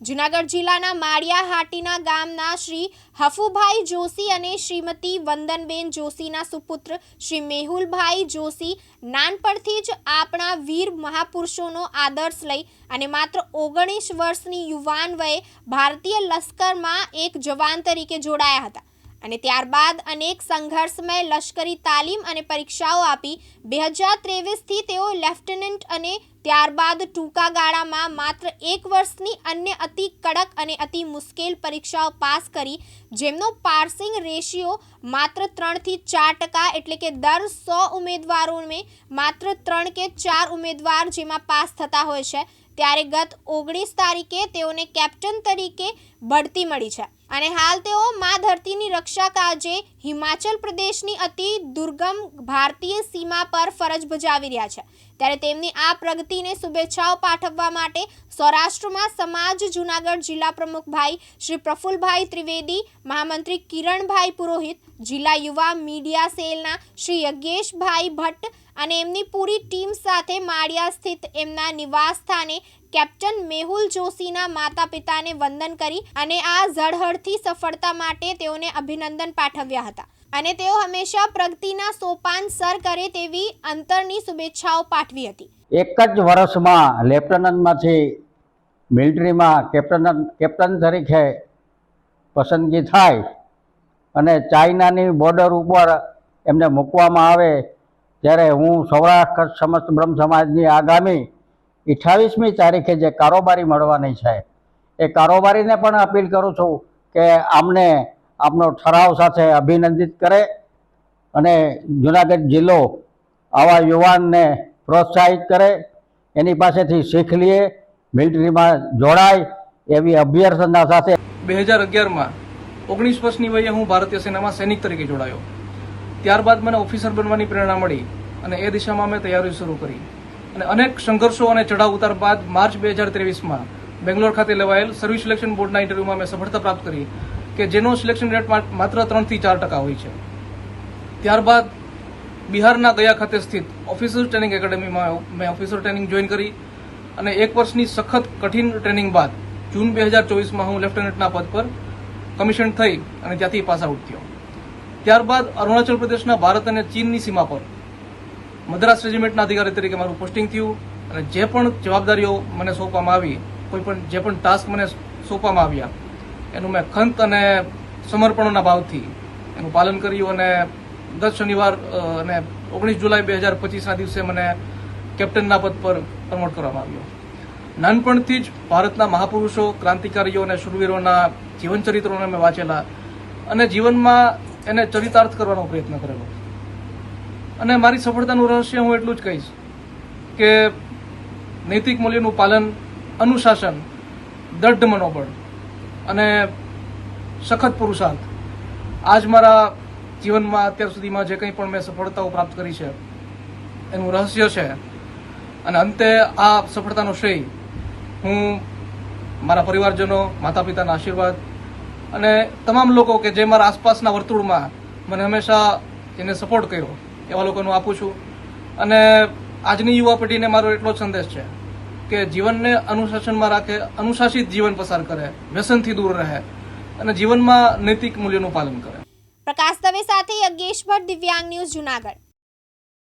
જુનાગઢ જિલ્લાના માળિયા હાટીના ગામના શ્રી હફુભાઈ જોશી અને શ્રીમતી વંદનબેન જોશીના સુપુત્ર શ્રી મેહુલભાઈ જોશી નાનપણથી જ આપણા વીર મહાપુરુષોનો આદર્શ લઈ અને માત્ર ઓગણીસ વર્ષની યુવાન વયે ભારતીય લશ્કરમાં એક જવાન તરીકે જોડાયા હતા. અને ત્યારબાદ અનેક સંઘર્ષમય, લશ્કરી તાલીમ અને પરીક્ષાઓ આપી. બે હજાર ત્રેવીસથી તેઓ લેફ્ટનન્ટ અને ત્યારબાદ ટૂંકા ગાળામાં માત્ર એક વર્ષની અન્ય અતિ કડક અને અતિ મુશ્કેલ પરીક્ષાઓ પાસ કરી. જેમનો પાર્સિંગ રેશિયો માત્ર ત્રણથી ચાર ટકા એટલે કે દર સો ઉમેદવારોને માત્ર ત્રણ કે ચાર ઉમેદવાર જેમાં પાસ થતા હોય છે. ત્યારે ગત ઓગણીસ તારીખે તેઓને કેપ્ટન તરીકે બઢતી મળી છે. અને હાલ તેઓ મા ધરતીની રક્ષા કાજે હિમાચલ પ્રદેશની અતિ દુર્ગમ ભારતીય સીમા પર ફરજ બજાવી રહ્યા છે. ત્યારે તેમની આ પ્રગતિને શુભેચ્છાઓ પાઠવવા માટે સૌરાષ્ટ્રમાં સમાજ, જુનાગઢ જિલ્લા પ્રમુખ ભાઈ શ્રી પ્રફુલભાઈ ત્રિવેદી, મહામંત્રી કિરણભાઈ પુરોહિત, જિલ્લા યુવા મીડિયા સેલના શ્રી યજ્ઞેશભાઈ ભટ્ટ અને એમની પૂરી ટીમ સાથે માળિયા સ્થિત એમના નિવાસ સ્થાને કેપ્ટન મેહુલ જોશીના માતા પિતાને વંદન કરી અને આ ઝળહળતી સફળતા માટે તેઓને અભિનંદન પાઠવ્યા હતા. અને તેઓ હંમેશા પ્રગતિના સોપાન સર કરે તેવી અંતરની શુભેચ્છાઓ પાઠવી હતી. એક જ વર્ષમાં લેફ્ટનન્ટમાંથી મિલિટરીમાં કેપ્ટન કેપ્ટન તરીકે પસંદગી થાય અને ચાઇનાની બોર્ડર ઉપર એમને મૂકવામાં આવે ત્યારે હું સૌરાષ્ટ્ર સમસ્ત બ્રહ્મ સમાજની આગામી અઠ્ઠાવીસમી તારીખે જે કારોબારી મળવાની છે, એ કારોબારીને પણ અપીલ કરું છું કે આમને આપનો ઠરાવ સાથે અભિનંદિત કરે અને જુનાગઢ જિલ્લો આવા યુવાનને પ્રોત્સાહિત કરે, એની પાસેથી શીખ લઈએ મિલિટરીમાં જોડાય એવી અભ્યર્થના સાથે બે હજાર અગિયારમાં ઓગણીસ વર્ષની વયે હું ભારતીય સેનામાં સૈનિક તરીકે જોડાયો. ત્યારબાદ મને ઓફિસર બનવાની પ્રેરણા મળી અને એ દિશામાં મેં તૈયારી શરૂ કરી. અને અનેક સંઘર્ષો અને ચઢાવ ઉતાર બાદ માર્ચ બે હજાર ત્રેવીસમાં બેંગ્લોર ખાતે લેવાયેલ સર્વિસ સિલેક્શન બોર્ડના ઇન્ટરવ્યુમાં મેં સફળતા પ્રાપ્ત કરી કે જેનો સિલેક્શન રેટ માત્ર ત્રણથી ચાર ટકા હોય છે. ત્યારબાદ બિહારના ગયા ખાતે સ્થિત ઓફિસર ટ્રેનિંગ એકેડેમીમાં મેં ઓફિસર ટ્રેનિંગ જોઈન કરી અને એક વર્ષની સખત કઠિન ટ્રેનિંગ બાદ જૂન બે હજાર ચોવીસમાં હું લેફ્ટનન્ટના પદ પર કમિશન થઈ અને ત્યાંથી પાસ આઉટ થયો. ત્યારબાદ અરુણાચલ પ્રદેશના ભારત અને ચીનની સીમા પર મદ્રાસ રેજિમેન્ટના અધિકારી તરીકે મારું પોસ્ટિંગ થયું અને જે પણ જવાબદારીઓ મને સોંપવામાં આવી, કોઈ પણ જે પણ ટાસ્ક મને સોંપવામાં આવ્યા, એનું મેં ખંત અને સમર્પણોના ભાવથી એનું પાલન કર્યું અને દર શનિવાર અને ઓગણીસ જુલાઈ બે હજાર પચીસના દિવસે મને કેપ્ટનના પદ પર પ્રમોટ કરવામાં આવ્યો. નાનપણથી જ ભારતના મહાપુરુષો, ક્રાંતિકારીઓ અને શૂરવીરોના જીવન ચરિત્રોને મેં વાંચેલા અને જીવનમાં એને ચરિતાર્થ કરવાનો પ્રયત્ન કરેલો. અને મારી સફળતાનું રહસ્ય હું એટલું જ કહીશ કે નૈતિક મૂલ્યનું પાલન, અનુશાસન, દઢ મનોબળ અને સખત પુરુષાર્થ. આજ મારા જીવનમાં અત્યાર સુધીમાં જે કંઈ પણ મેં સફળતાઓ પ્રાપ્ત કરી છે, એનું રહસ્ય છે. અને અંતે આ સફળતાનો શ્રેય હું મારા પરિવારજનો માતા પિતાના આશીર્વાદ અને તમામ લોકો કે જે મારા આસપાસના વર્તુળમાં મને હંમેશા એને સપોર્ટ કર્યો એવા લોકોનું આપું છું. અને આજની યુવા પેઢીને મારો એટલો સંદેશ છે કે જીવનને અનુશાસનમાં રાખે, અનુશાસિત જીવન પસાર કરે, વ્યસનથી દૂર રહે અને જીવનમાં નૈતિક મૂલ્યોનું પાલન કરે. પ્રકાશ દવે સાથે યજ્ઞેશ ભટ્ટ દિવ્યાંગ ન્યૂઝ જુનાગઢ.